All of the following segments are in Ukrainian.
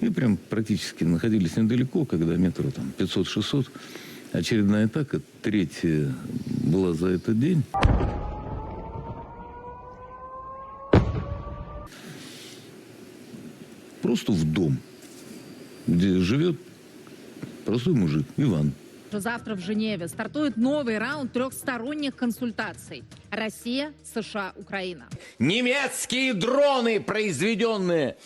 И прям практически находились недалеко, когда метро там 500-600. Очередная атака, третья была за этот день. Просто в дом, где живет простой мужик Иван. завтра в Женеве стартует новый раунд трехсторонних консультаций. Россия, США, Украина. Немецкие дроны, произведенные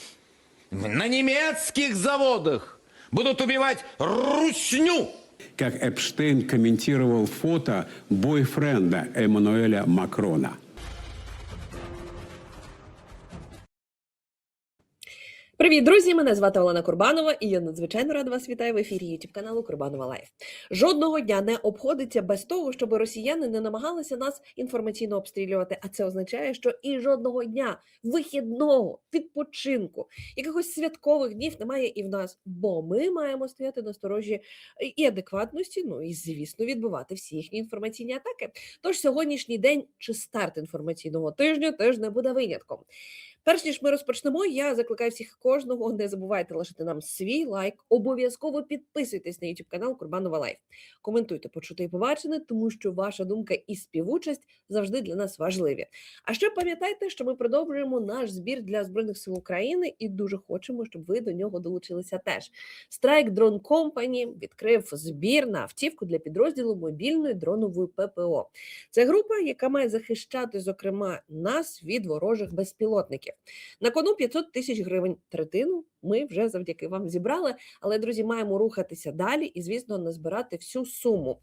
на немецких заводах, будут убивать русню. как Эпштейн комментировал фото бойфренда Эммануэля Макрона. Привіт, друзі! Мене звати Олена Курбанова, і я надзвичайно рада вас вітаю в ефірі youtube каналу Курбанова Лайф. Жодного дня не обходиться без того, щоб росіяни не намагалися нас інформаційно обстрілювати. А це означає, що і жодного дня вихідного відпочинку, якихось святкових днів немає і в нас, бо ми маємо стояти на сторожі і адекватності. Ну і звісно, відбивати всі їхні інформаційні атаки. Тож сьогоднішній день чи старт інформаційного тижня теж не буде винятком. Перш ніж ми розпочнемо, я закликаю всіх кожного. Не забувайте лишити нам свій лайк. Обов'язково підписуйтесь на YouTube канал Курбанова Лайф. Коментуйте почуте і побачене, тому що ваша думка і співучасть завжди для нас важливі. А ще пам'ятайте, що ми продовжуємо наш збір для збройних сил України і дуже хочемо, щоб ви до нього долучилися теж. Strike Drone Company відкрив збір на автівку для підрозділу мобільної дронової ППО. Це група, яка має захищати, зокрема, нас від ворожих безпілотників. На кону 500 тисяч гривень. Третину ми вже завдяки вам зібрали. Але, друзі, маємо рухатися далі і, звісно, назбирати всю суму.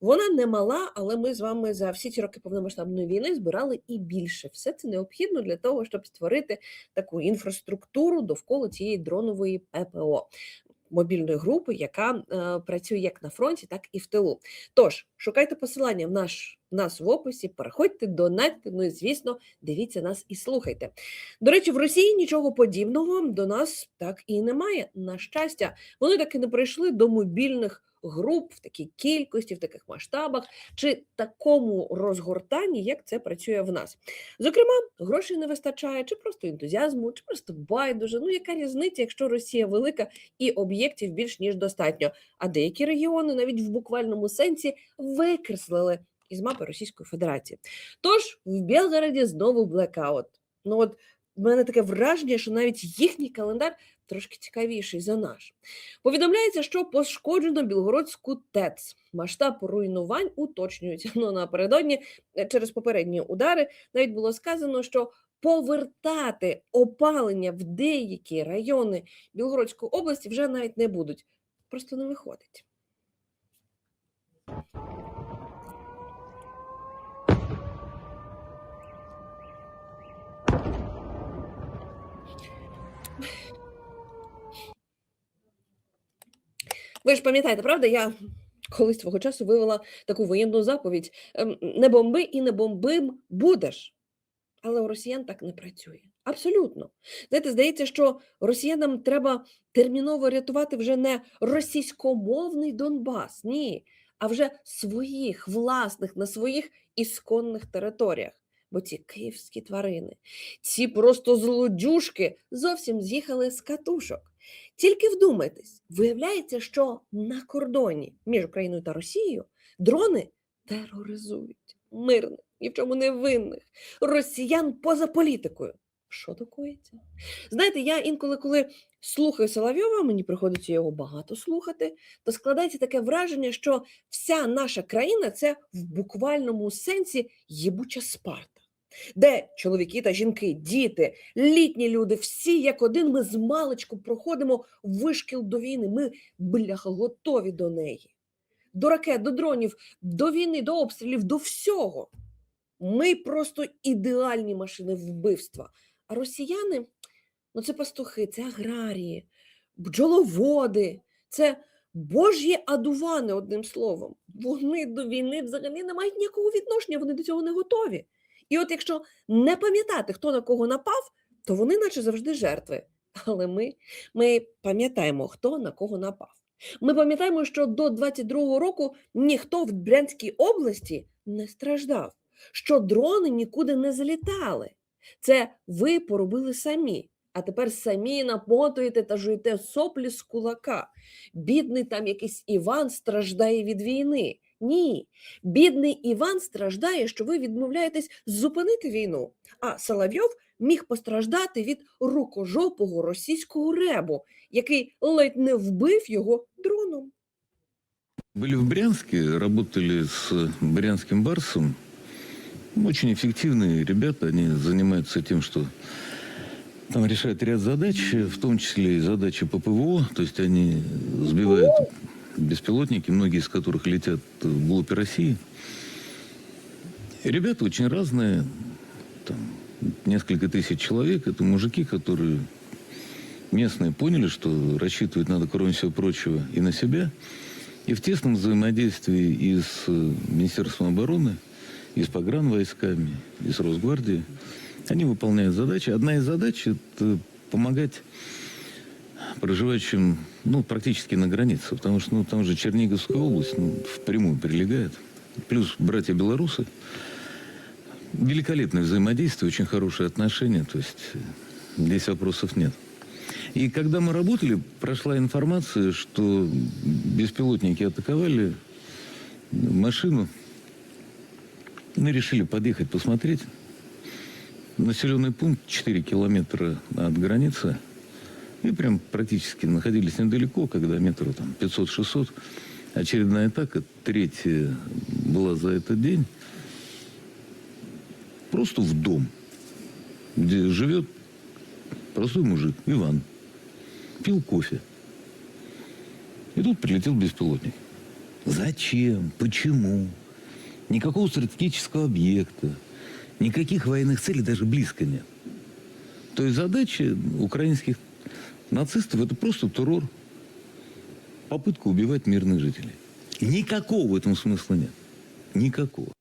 Вона не мала, але ми з вами за всі ці роки повномасштабної війни збирали і більше. Все це необхідно для того, щоб створити таку інфраструктуру довкола цієї дронової ППО. Мобільної групи, яка е, працює як на фронті, так і в тилу. Тож шукайте посилання в наш нас в описі, переходьте, донатьте, ну і звісно, дивіться нас і слухайте. До речі, в Росії нічого подібного до нас так і немає. На щастя, вони так і не прийшли до мобільних груп в такій кількості, в таких масштабах чи такому розгортанні, як це працює в нас. Зокрема, грошей не вистачає, чи просто ентузіазму, чи просто байдуже. Ну яка різниця, якщо Росія велика і об'єктів більш ніж достатньо, а деякі регіони навіть в буквальному сенсі викреслили із мапи Російської Федерації. Тож в Білгороді знову блекаут. Ну от в мене таке враження, що навіть їхній календар трошки цікавіший за наш. Повідомляється, що пошкоджено Білгородську ТЕЦ. Масштаб руйнувань уточнюється. Ну напередодні е, через попередні удари навіть було сказано, що повертати опалення в деякі райони Білгородської області вже навіть не будуть. Просто не виходить. Ви ж пам'ятаєте, правда? Я колись свого часу вивела таку воєнну заповідь: ем, не бомби і не бомбим будеш. Але у росіян так не працює. Абсолютно. Знаєте, здається, що росіянам треба терміново рятувати вже не російськомовний Донбас, ні, а вже своїх власних на своїх ісконних територіях. Бо ці київські тварини, ці просто злодюшки зовсім з'їхали з катушок. Тільки вдумайтесь, виявляється, що на кордоні між Україною та Росією дрони тероризують мирних, ні в чому не винних росіян поза політикою. Що такоїться? Знаєте, я інколи, коли слухаю Соловйова, мені приходиться його багато слухати, то складається таке враження, що вся наша країна це в буквальному сенсі їбуча спарта. Де чоловіки та жінки, діти, літні люди, всі як один, ми з маличку проходимо вишкіл до війни. Ми бляха готові до неї. До ракет, до дронів, до війни, до обстрілів, до всього. Ми просто ідеальні машини вбивства. А росіяни ну це пастухи, це аграрії, бджоловоди, це божі адувани, одним словом. Вони до війни взагалі не мають ніякого відношення, вони до цього не готові. І от якщо не пам'ятати, хто на кого напав, то вони, наче завжди, жертви. Але ми, ми пам'ятаємо, хто на кого напав. Ми пам'ятаємо, що до 22-го року ніхто в Брянській області не страждав, що дрони нікуди не залітали. Це ви поробили самі. А тепер самі намотуєте та жуєте соплі з кулака. Бідний там якийсь Іван страждає від війни. Ні, бідний Іван страждає, що ви відмовляєтесь зупинити війну. А Соловйов міг постраждати від рукожопого російського ребу, який ледь не вбив його дроном. Были в Брянске, работали с брянским барсом. Очень эффективные ребята, они занимаются тем, что там решают ряд задач, в том числе и задачи по ПВО. То есть они сбивают Беспилотники, многие из которых летят вглубь России. Ребята очень разные, там несколько тысяч человек. Это мужики, которые местные поняли, что рассчитывать надо, кроме всего прочего, и на себя. И в тесном взаимодействии и с э, Министерством обороны, и с погранвойсками, и с Росгвардией, они выполняют задачи. Одна из задач – это помогать проживающим ну, практически на границе, потому что ну, там же Черниговская область ну, впрямую прилегает. Плюс братья белорусы. Великолепное взаимодействие, очень хорошие отношения, то есть э, здесь вопросов нет. И когда мы работали, прошла информация, что беспилотники атаковали машину. Мы решили подъехать посмотреть. Населенный пункт 4 километра от границы. И прям практически находились недалеко, когда метров там 500-600. Очередная атака, третья была за этот день. Просто в дом, где живет простой мужик, Иван. Пил кофе. И тут прилетел беспилотник. Зачем? Почему? Никакого стратегического объекта, никаких военных целей даже близко нет. То есть задача украинских нацистов это просто террор, попытка убивать мирных жителей. Никакого в этом смысла нет. Никакого.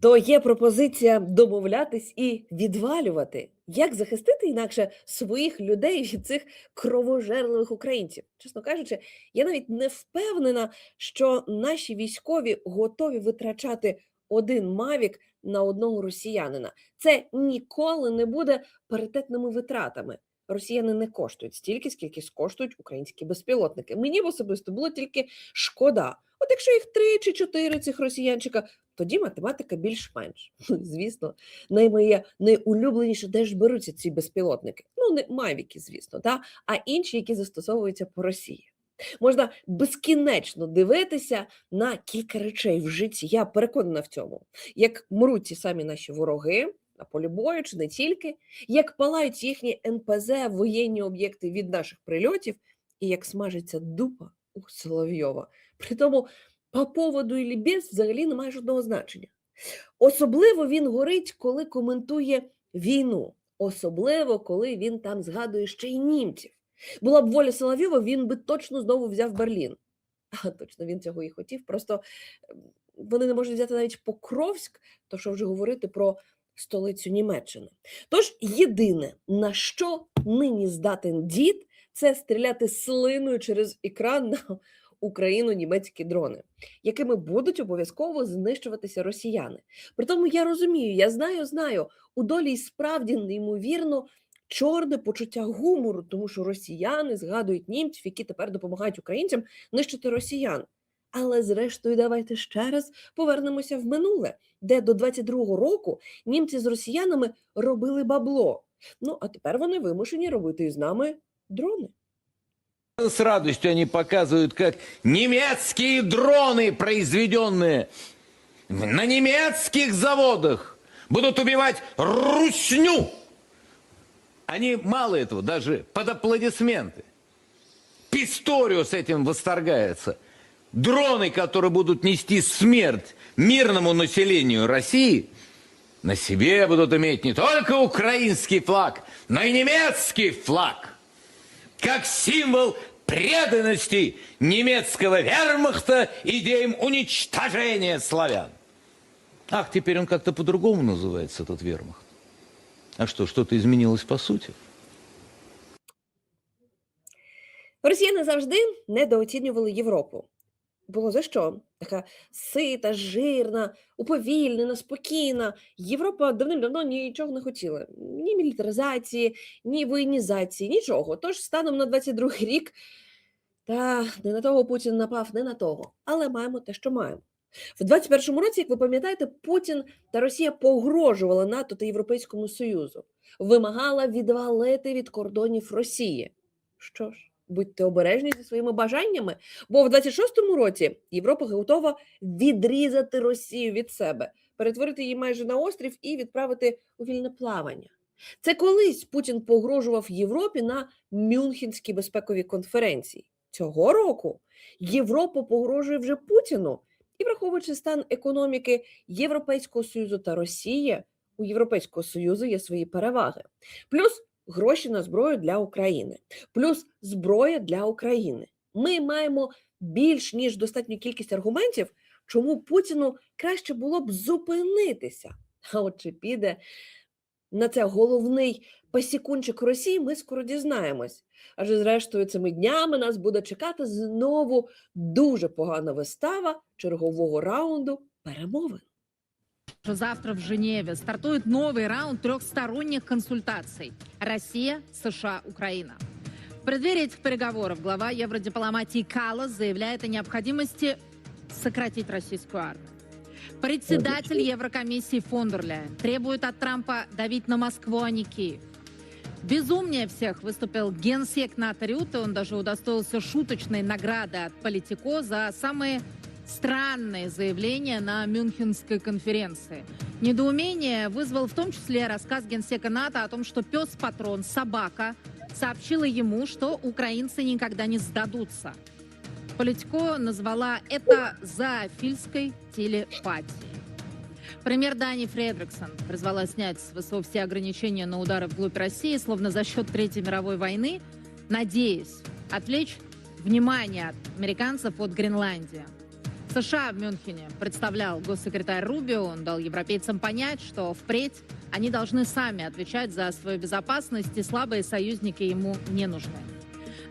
То є пропозиція домовлятись і відвалювати. Як захистити інакше своїх людей від цих кровожерливих українців? Чесно кажучи, я навіть не впевнена, що наші військові готові витрачати один мавік на одного росіянина. Це ніколи не буде паритетними витратами. Росіяни не коштують стільки, скільки коштують українські безпілотники. Мені б особисто було тільки шкода. От якщо їх три чи чотири цих росіянчика, тоді математика більш-менш. Звісно, наймоє найулюбленіше, де ж беруться ці безпілотники. Ну, не мавіки, звісно, та? а інші, які застосовуються по Росії. Можна безкінечно дивитися на кілька речей в житті. Я переконана в цьому. Як мруть ті самі наші вороги на полі бою, чи не тільки, як палають їхні НПЗ, воєнні об'єкти від наших прильотів, і як смажиться дупа у Соловйова. При тому по поводу і без взагалі немає жодного значення. Особливо він горить, коли коментує війну, особливо коли він там згадує ще й німців. Була б воля Соловйова, він би точно знову взяв Берлін. А точно він цього і хотів. Просто ем, вони не можуть взяти навіть Покровськ, то що вже говорити про столицю Німеччини. Тож єдине, на що нині здатен дід, це стріляти слиною через екран на Україну німецькі дрони, якими будуть обов'язково знищуватися росіяни. Притому я розумію, я знаю, знаю, у долі й справді неймовірно чорне почуття гумору, тому що росіяни згадують німців, які тепер допомагають українцям нищити росіян. Але зрештою, давайте ще раз повернемося в минуле, де до 22-го року німці з росіянами робили бабло. Ну а тепер вони вимушені робити із нами дрони. С радостью они показывают, как немецкие дроны, произведенные на немецких заводах, будут убивать русню. Они мало этого, даже под аплодисменты. Писторио с этим восторгается. Дроны, которые будут нести смерть мирному населению России, на себе будут иметь не только украинский флаг, но и немецкий флаг как символ преданности немецкого вермахта идеям уничтожения славян. Ах, теперь он как-то по-другому называется, этот вермахт. А что, что-то изменилось по сути? Росіяни завжди недооцінювали Європу. Було за що? Така сита, жирна, уповільнена, спокійна. Європа давним-давно нічого не хотіла. Ні мілітаризації, ні воєнізації, нічого. Тож станом на 22-й рік, та не на того Путін напав, не на того. Але маємо те, що маємо. В 21-му році, як ви пам'ятаєте, Путін та Росія погрожували НАТО та Європейському Союзу, вимагала відвалити від кордонів Росії. Що ж, будьте обережні зі своїми бажаннями, бо в 26-му році Європа готова відрізати Росію від себе, перетворити її майже на острів і відправити у вільне плавання. Це колись Путін погрожував Європі на Мюнхенській безпековій конференції. Цього року Європа погрожує вже Путіну. І враховуючи стан економіки Європейського Союзу та Росії, у Європейського Союзу є свої переваги. Плюс гроші на зброю для України, плюс зброя для України. Ми маємо більш ніж достатню кількість аргументів, чому Путіну краще було б зупинитися. А от чи піде на це головний пасікунчик Росії, ми скоро дізнаємось. Адже, зрештою, цими днями нас буде чекати знову дуже погана вистава чергового раунду перемовин. Завтра в Женеве стартует новый раунд трехсторонних консультаций. Россия, США, Украина. В преддверии этих переговоров глава евродипломатии Калас заявляет о необходимости сократить российскую армию. Председатель Еврокомиссии фон дер Ляйен требует от Трампа давить на Москву, а не Киев. Безумнее всех выступил генсек НАТО Рюте. Он даже удостоился шуточной награды от Политико за самые странные заявления на Мюнхенской конференции. Недоумение вызвал в том числе рассказ генсека НАТО о том, что пес-патрон, собака, сообщила ему, что украинцы никогда не сдадутся. Политико назвала это зоофильской телепатией. Премьер Дани Фредриксон призвала снять с ВСУ все ограничения на удары вглубь России, словно за счет Третьей мировой войны, надеясь отвлечь внимание от американцев от Гренландии. США в Мюнхене представлял госсекретарь Рубио. Он дал европейцам понять, что впредь они должны сами отвечать за свою безопасность, и слабые союзники ему не нужны.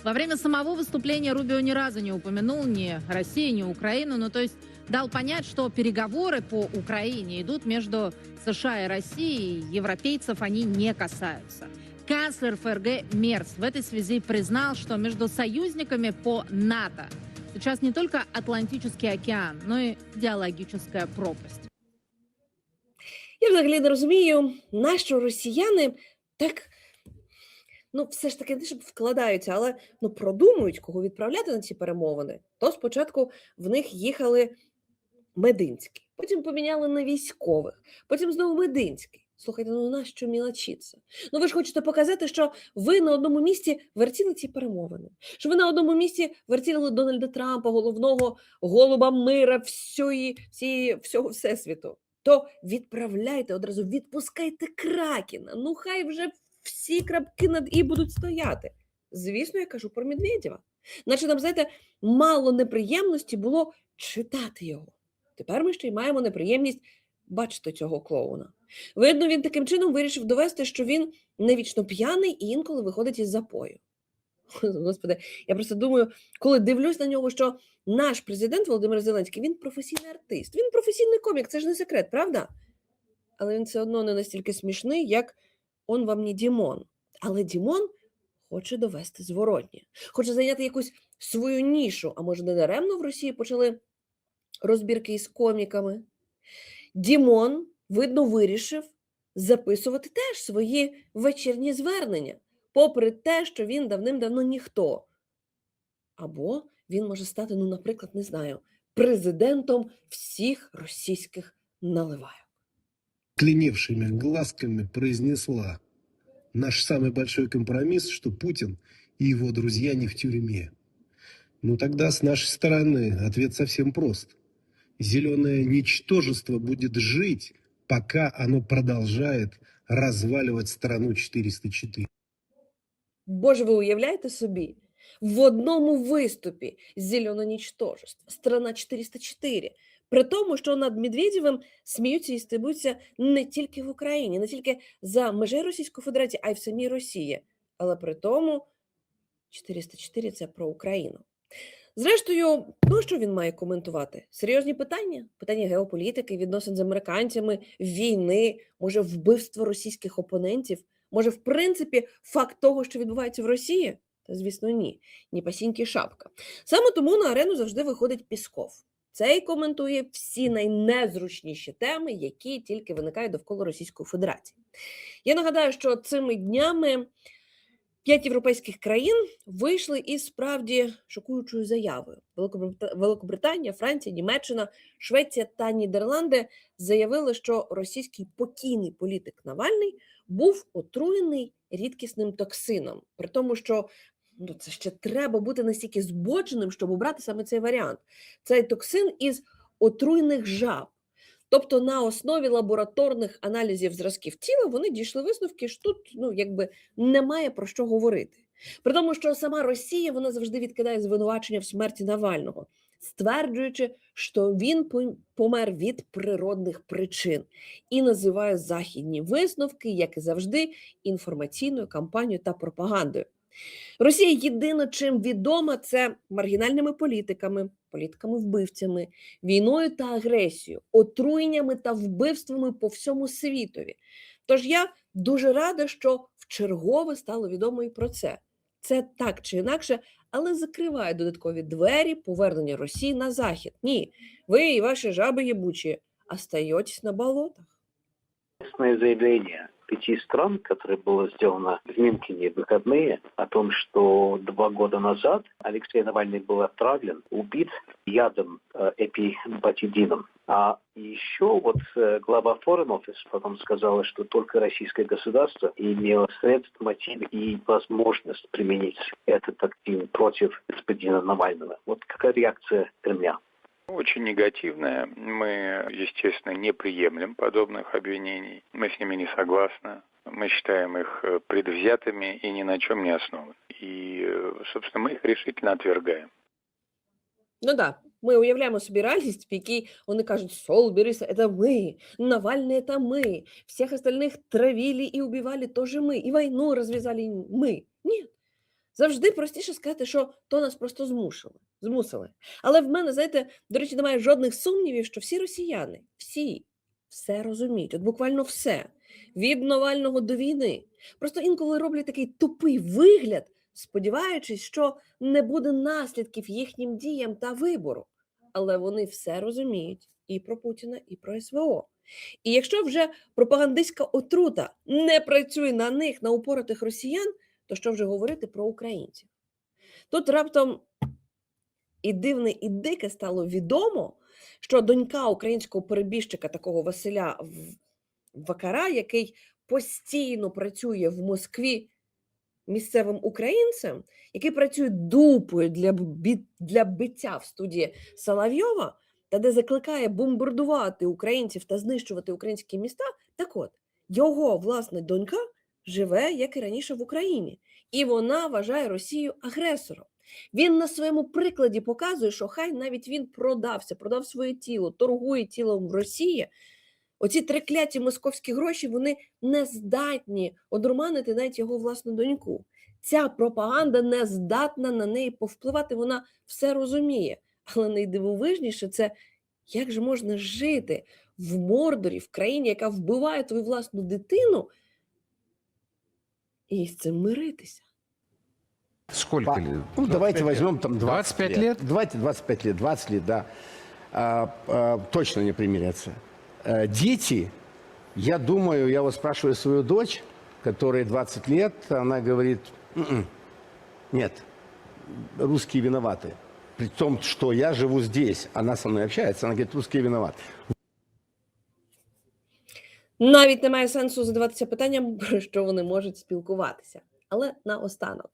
Во время самого выступления Рубио ни разу не упомянул ни Россию, ни Украину, ну то есть дал понять, что переговоры по Украине идут между США и Россией, и европейцев они не касаются. Канцлер ФРГ Мерц в этой связи признал, что между союзниками по НАТО сейчас не только Атлантический океан, но и идеологическая пропасть. Я взагалі не розумію, нащо росіяни так, ну, все ж таки не щоб вкладаються, але ну, продумують, кого відправляти на ці перемовини. То спочатку в них їхали Мединський, потім поміняли на військових, потім знову Мединський. Слухайте, ну нащо мілочиться? Ну ви ж хочете показати, що ви на одному місці вертіли ці перемовини, що ви на одному місці вертіли Дональда Трампа, головного голуба мира всьої, всієї, всього всесвіту. То відправляйте одразу, відпускайте Кракена. Ну хай вже всі крапки над і будуть стояти. Звісно, я кажу про Медведєва. Наче нам, знаєте, мало неприємності було читати його. Тепер ми ще й маємо неприємність бачити цього клоуна. Видно, він таким чином вирішив довести, що він не вічно п'яний і інколи виходить із запою. Господи, я просто думаю, коли дивлюсь на нього, що наш президент Володимир Зеленський він професійний артист, він професійний комік, це ж не секрет, правда? Але він все одно не настільки смішний, як он вам не Дімон. Але Дімон хоче довести зворотнє, хоче зайняти якусь свою нішу. А може, не даремно в Росії почали розбірки із коміками. Дімон, видно, вирішив записувати теж свої вечірні звернення, попри те, що він давним-давно ніхто. Або він може стати, ну, наприклад, не знаю, президентом всіх російських наливайок. кляневшими глазками произнесла «Наш самый большой компромисс, что Путин и его друзья не в тюрьме». Ну тогда с нашей стороны ответ совсем прост. Зеленое ничтожество будет жить, пока оно продолжает разваливать страну 404. Боже, ви уявляєте собі? В одному виступі зелене нічтожество, страна 404. При тому, що над Медведєвим сміються і стебуться не тільки в Україні, не тільки за межею Російської Федерації, а й в самій Росії. Але при тому 404 це про Україну. Зрештою, ну що він має коментувати? Серйозні питання? Питання геополітики, відносин з американцями, війни, може, вбивство російських опонентів, може, в принципі, факт того, що відбувається в Росії? Та звісно, ні. Ні пасіньки шапка. Саме тому на арену завжди виходить Пісков. Цей коментує всі найнезручніші теми, які тільки виникають довкола Російської Федерації. Я нагадаю, що цими днями п'ять європейських країн вийшли із справді шокуючою заявою. Великобрита- Великобританія, Франція, Німеччина, Швеція та Нідерланди заявили, що російський покійний політик Навальний був отруєний рідкісним токсином, при тому, що ну, це ще треба бути настільки збоченим, щоб обрати саме цей варіант. Цей токсин із отруйних жаб. Тобто на основі лабораторних аналізів зразків тіла вони дійшли висновки, що тут ну, якби немає про що говорити. При тому, що сама Росія вона завжди відкидає звинувачення в смерті Навального, стверджуючи, що він помер від природних причин і називає західні висновки, як і завжди, інформаційною кампанією та пропагандою. Росія єдине, чим відома, це маргінальними політиками, політиками-вбивцями, війною та агресією, отруєннями та вбивствами по всьому світові. Тож я дуже рада, що вчергове стало відомо і про це. Це так чи інакше, але закриває додаткові двері повернення Росії на захід. Ні, ви і ваші жаби єбучі остаєтесь на болотах. Заявление пяти стран, которое было сделано в Мюнхене в выходные, о том, что два года назад Алексей Навальный был отравлен, убит ядом э, эпибатидином. А еще вот э, глава Foreign Office потом сказала, что только российское государство имело средства, мотивы и возможность применить этот токсин против господина Навального. Вот какая реакция Кремля? Очень негативная. Мы, естественно, не приемлем подобных обвинений. Мы с ними не согласны. Мы считаем их э, предвзятыми и ни на чем не основаны. И, э, собственно, мы их решительно отвергаем. Ну да, ми уявляємо собі реальність, в якій вони кажуть, Солберіс це ми, Навальний це ми, всіх остальних травили і убивали теж ми, і війну розв'язали ми. Ні. Завжди простіше сказати, що то нас просто змусили. змусили. Але в мене, знаєте, до речі, немає жодних сумнівів, що всі росіяни, всі все розуміють, от буквально все, від Навального до війни. Просто інколи роблять такий тупий вигляд, сподіваючись, що не буде наслідків їхнім діям та вибору. Але вони все розуміють і про Путіна, і про СВО. І якщо вже пропагандистська отрута не працює на них, на упоротих росіян, то що вже говорити про українців? Тут раптом і дивне, і дике стало відомо, що донька українського перебіжчика, такого Василя Вакара, який постійно працює в Москві місцевим українцем, який працює дупою для, для биття в студії Соловйова, та де закликає бомбардувати українців та знищувати українські міста. Так от, його власне донька живе, як і раніше, в Україні, і вона вважає Росію агресором. Він на своєму прикладі показує, що хай навіть він продався, продав своє тіло, торгує тілом в Росії. Оці трикляті московські гроші вони не здатні одурманити навіть його власну доньку. Ця пропаганда не здатна на неї повпливати, вона все розуміє. Але найдивовижніше це як же можна жити в Мордорі, в країні, яка вбиває твою власну дитину, і з цим миритися. Сколько По- лет? Ну, давайте 25 возьмем там 20 25 лет? Давайте 25 лет, 20 лет, да. А, а, точно не примирятся. А, дети, я думаю, я вот спрашиваю свою дочь, которой 20 лет, она говорит, «М-м, нет, русские виноваты. При том, что я живу здесь, она со мной общается, она говорит, русские виноваты. Навіть немає сенсу задаватися питанням, про що вони можуть спілкуватися. Але наостанок.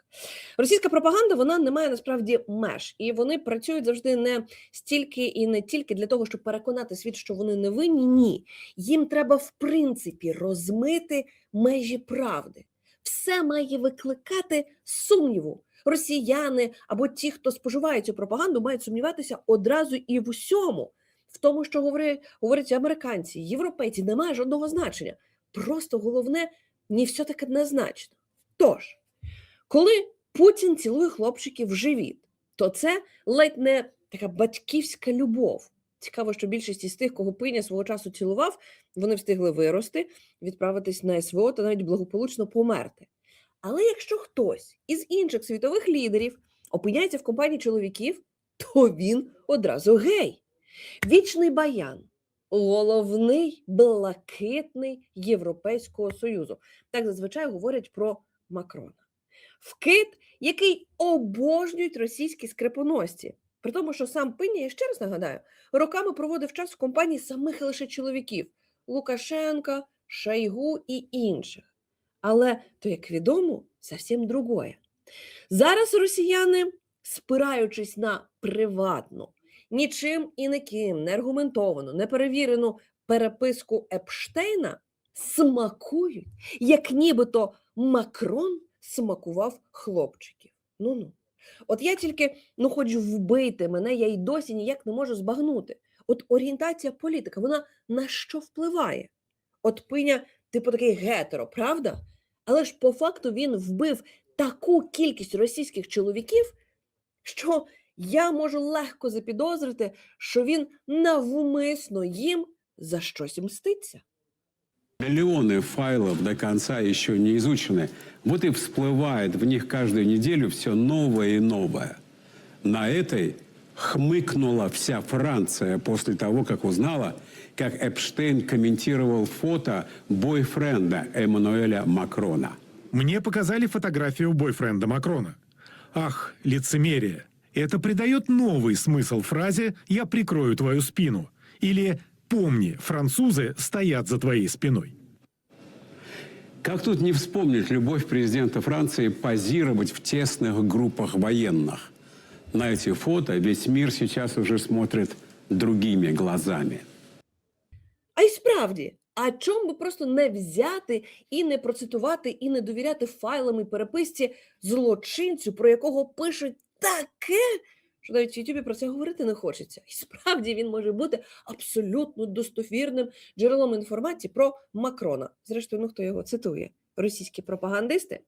Російська пропаганда вона не має насправді меж, і вони працюють завжди не стільки і не тільки для того, щоб переконати світ, що вони не винні. Ні. Їм треба в принципі розмити межі правди. Все має викликати сумніву. Росіяни або ті, хто споживає цю пропаганду, мають сумніватися одразу і в усьому. В тому, що говорять, говорять американці, європейці, немає жодного значення. Просто головне, не все таки незначно. Тож, коли Путін цілує хлопчиків в живіт, то це ледь не така батьківська любов. Цікаво, що більшість із тих, кого пиня свого часу цілував, вони встигли вирости, відправитись на СВО та навіть благополучно померти. Але якщо хтось із інших світових лідерів опиняється в компанії чоловіків, то він одразу гей. Вічний баян, головний блакитний Європейського Союзу. Так зазвичай говорять про Макрона. Вкид, який обожнюють російські скрипоносці. При тому, що сам Пиня, я ще раз нагадаю, роками проводив час в компанії самих лише чоловіків Лукашенка, Шойгу і інших. Але то, як відомо, зовсім другое. Зараз росіяни, спираючись на приватну, нічим і ніким не аргументовану, неперевірену переписку Епштейна, смакують, як нібито Макрон смакував хлопчиків. Ну ну. От я тільки, ну, хоч вбити мене, я й досі ніяк не можу збагнути. От орієнтація політика, вона на що впливає? От пиня, типу такий гетеро, правда? Але ж по факту він вбив таку кількість російських чоловіків, що я можу легко запідозрити, що він навмисно їм за щось мститься. Миллионы файлов до конца еще не изучены. Вот и всплывает в них каждую неделю все новое и новое. На этой хмыкнула вся Франция после того, как узнала, как Эпштейн комментировал фото бойфренда Эммануэля Макрона. Мне показали фотографию бойфренда Макрона. Ах, лицемерие. Это придает новый смысл фразе «я прикрою твою спину» или «помни, французы стоят за твоей спиной». Как тут не вспомнить любовь президента Франции позировать в тесных группах военных? На эти фото весь мир сейчас уже смотрит другими глазами. А й справді, а чому би просто не взяти і не процитувати, і не довіряти файлам і переписці злочинцю, про якого пишуть таке, що навіть в Ютубі про це говорити не хочеться. І справді він може бути абсолютно достовірним джерелом інформації про Макрона. Зрештою, ну хто його цитує? Російські пропагандисти.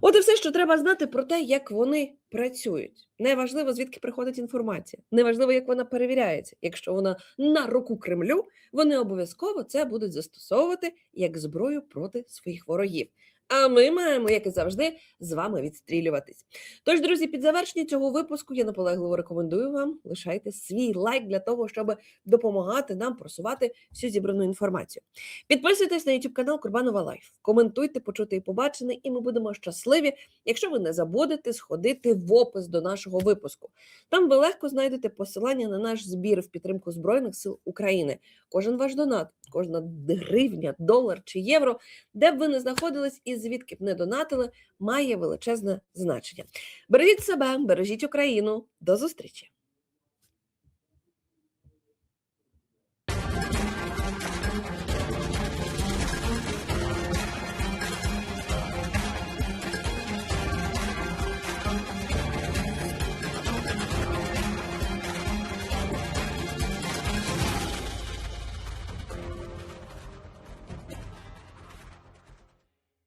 От і все, що треба знати про те, як вони працюють. Неважливо, звідки приходить інформація, неважливо, як вона перевіряється. Якщо вона на руку Кремлю, вони обов'язково це будуть застосовувати як зброю проти своїх ворогів. А ми маємо, як і завжди, з вами відстрілюватись. Тож, друзі, під завершення цього випуску я наполегливо рекомендую вам лишайте свій лайк для того, щоб допомагати нам просувати всю зібрану інформацію. Підписуйтесь на YouTube канал Курбанова Лайф, коментуйте, почути і побачене, і ми будемо щасливі, якщо ви не забудете сходити в опис до нашого випуску. Там ви легко знайдете посилання на наш збір в підтримку Збройних сил України. Кожен ваш донат, кожна гривня, долар чи євро, де б ви не знаходились звідки б не донатили, має величезне значення. Бережіть себе, бережіть Україну. До зустрічі!